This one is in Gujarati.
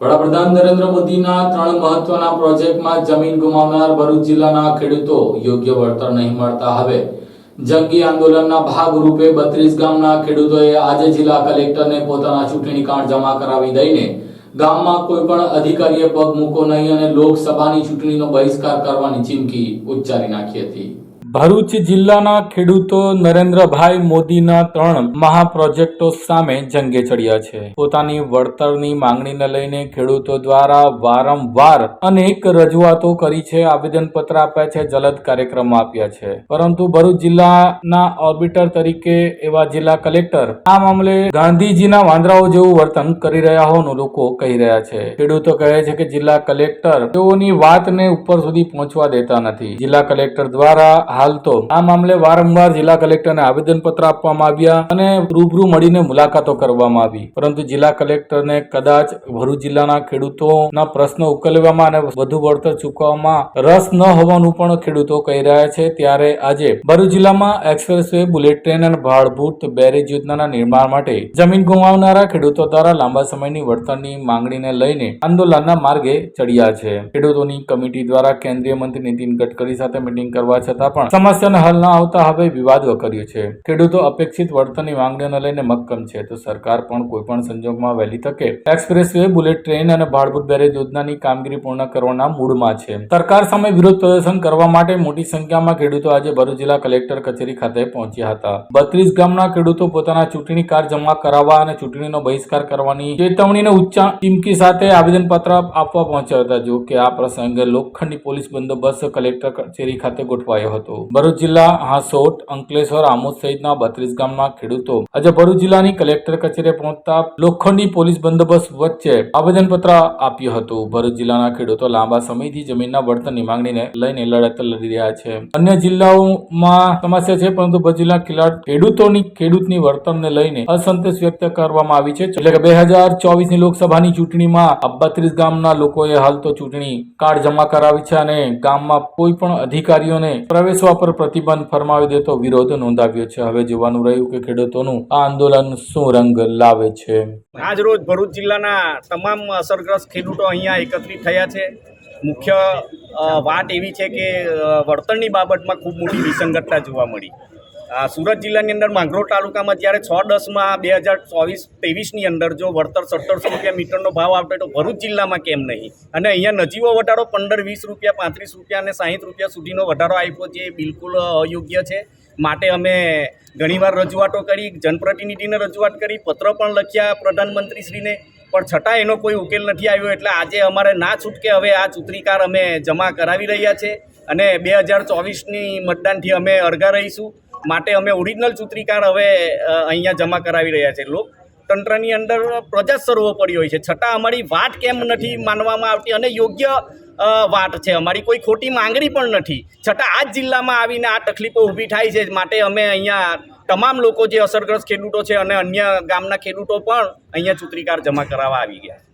વડાપ્રધાન નરેન્દ્ર મોદીના ત્રણ મહત્વના પ્રોજેક્ટમાં જમીન ગુમાવનાર ભરૂચ જિલ્લાના ખેડૂતો યોગ્ય વળતર નહીં મળતા હવે. જંગી આંદોલનના ભાગરૂપે બત્રીસ ગામના ખેડૂતોએ આજે જિલ્લા કલેક્ટરને પોતાના ચૂંટણી કાર્ડ જમા કરાવી દઈને ગામમાં કોઈ પણ અધિકારીએ પગ મૂકો નહીં અને લોકસભાની ચૂંટણીનો બહિષ્કાર કરવાની ચીમકી ઉચ્ચારી નાખી હતી. ભરૂચ જિલ્લાના ખેડૂતો નરેન્દ્રભાઈ મોદીના ત્રણ મહાપ્રોજેક્ટો સામે જંગે ચડ્યા છે. પોતાની વળતરની માંગણીને લઈને ખેડૂતો દ્વારા વારંવાર અનેક રજૂઆતો કરી છે, આવેદનપત્ર આપ્યા છે, જલદ કાર્યક્રમો આપ્યા છે. પરંતુ ભરૂચ જિલ્લાના ઓર્બિટર તરીકે એવા જિલ્લા કલેક્ટર આ મામલે ગાંધીજીના વાંદરાઓ જેવું વર્તન કરી રહ્યા હોવાનું લોકો કહી રહ્યા છે. ખેડૂતો કહે છે કે જિલ્લા કલેક્ટર તેઓની વાતને ઉપર સુધી પહોંચવા દેતા નથી. જિલ્લા કલેક્ટર દ્વારા હાલ તો આ મામલે વારંવાર જિલ્લા કલેક્ટરને આવેદનપત્ર આપવામાં આવ્યા અને રૂબરૂ મળીને મુલાકાતો કરવામાં આવી. પરંતુ જિલ્લા કલેક્ટરને કદાચ ભરૂચ જિલ્લાના ખેડૂતોના પ્રશ્નો ઉકેલવામાં અને વધુ વળતર ચૂકવવામાં રસ ન હોવાનું પણ ખેડૂતો કહી રહ્યા છે. ત્યારે આજે ભરૂચ જિલ્લામાં એક્સપ્રેસ વે બુલેટ ટ્રેન અને ભાડભૂત બેરેજ યોજનાના નિર્માણ માટે જમીન ગુમાવનારા ખેડૂતો દ્વારા લાંબા સમયની વળતરની માંગણીને લઈને આંદોલનના માર્ગે ચડ્યા છે. ખેડૂતોની કમિટી દ્વારા કેન્દ્રીય મંત્રી નીતિન ગડકરી સાથે મીટિંગ કરવા છતાં પણ સમસ્યાને હલ ન આવતા હવે વિવાદ વકર્યો છે. ખેડૂતો અપેક્ષિત વળતરની માંગણીઓને લઈને મક્કમ છે. તો સરકાર પણ કોઈ પણ સંજોગમાં વહેલી તકે એક્સપ્રેસ વે બુલેટ ટ્રેન અને ભાડભૂત બેરેજ યોજનાની કામગીરી પૂર્ણ કરવાના મૂડમાં છે. સરકાર સામે વિરોધ પ્રદર્શન કરવા માટે મોટી સંખ્યામાં ખેડૂતો આજે ભરૂચ જિલ્લા કલેક્ટર કચેરી ખાતે પહોંચ્યા હતા. બત્રીસ ગામના ખેડૂતો પોતાના ચૂંટણી કાર્ડ જમા કરાવવા અને ચૂંટણીનો બહિષ્કાર કરવાની ચેતવણીને ઉચ્ચા ચીમકી સાથે આવેદનપત્ર આપવા પહોંચ્યા હતા. જો કે આ પ્રસંગે લોખંડી પોલીસ બંદોબસ્ત કલેક્ટર કચેરી ખાતે ગોઠવાયો હતો. ભરૂચ જિલ્લા હાંસોટ, અંકલેશ્વર, આમોદ સહિતના બત્રીસ ગામના ખેડૂતો આજે ભરૂચ જિલ્લાની કલેક્ટર કચેરીએ પહોંચતા લોખંડી પોલીસ બંદોબસ્ત વચ્ચે આવેદનપત્ર આપ્યું હતું. ભરૂચ જિલ્લાના ખેડૂતો લાંબા સમયથી જમીનના વળતરની માંગણીને લઈને લડત લડી રહ્યા છે. અન્ય જિલ્લાઓમાં સમસ્યા છે, પરંતુ ભરૂચ જિલ્લા ખેડૂતોની, ખેડૂતની વર્તનને લઈને અસંતોષ વ્યક્ત કરવામાં આવી છે. એટલે કે બે હજાર ચોવીસની લોકસભાની ચૂંટણીમાં બત્રીસ ગામના લોકોએ હાલ તો ચૂંટણી કાર્ડ જમા કરાવી છે અને ગામમાં કોઈ પણ અધિકારીઓને પ્રવેશવા પર પ્રતિબંધ ફરમાવી દેતો વિરોધ નોંધાવ્યો છે. હવે જોવાનું રહ્યું કે ખેડૂતોનું આ આંદોલન શું રંગ લાવે છે. આજ રોજ ભરૂચ જિલ્લાના તમામ અસરગ્રસ્ત ખેડૂતો અહીંયા એકત્રિત થયા છે. મુખ્ય વાત એવી છે કે વળતરની બાબતમાં ખૂબ મોટી વિસંગતતા જોવા મળી. સુરત જિલ્લાની અંદર માંગરોળ તાલુકામાં જ્યારે છ દસમાં બે હજાર ચોવીસ ત્રેવીસની અંદર જો વળતર સત્તરસો રૂપિયા મીટરનો ભાવ આવતો તો ભરૂચ જિલ્લામાં કેમ નહીં? અને અહીંયા નજીવો વધારો પંદર, વીસ રૂપિયા, પાંત્રીસ રૂપિયા અને સાહીઠ રૂપિયા સુધીનો વધારો આપ્યો એ બિલકુલ અયોગ્ય છે. માટે અમે ઘણીવાર રજૂઆતો કરી, જનપ્રતિનિધિને રજૂઆત કરી, પત્ર પણ લખ્યા પ્રધાનમંત્રીશ્રીને. પણ છતાં એનો કોઈ ઉકેલ નથી આવ્યો, એટલે આજે અમારે ના છૂટકે હવે આ ચૂંટણીકાર અમે જમા કરાવી રહ્યા છે. અને બે હજાર ચોવીસની મતદાનથી અમે અળગા રહીશું. માટે અમે ઓરિજિનલ ચૂંટણીકાર હવે અહીંયા જમા કરાવી રહ્યા છે. લોકતંત્રની અંદર પ્રજા સર્વોપરી હોય છે. છતાં અમારી વાત કેમ નથી માનવામાં આવતી અને યોગ્ય વાત છે. અમારી કોઈ ખોટી માંગણી પણ નથી. છતાં આ જ જિલ્લામાં આવીને આ તકલીફો ઊભી થાય છે, માટે અમે અહીંયા તમામ લોકો જે અસરગ્રસ્ત ખેડૂતો છે અને અન્ય ગામના ખેડૂતો પણ અહીંયા ચૂંટણીકાર જમા કરાવવા આવી ગયા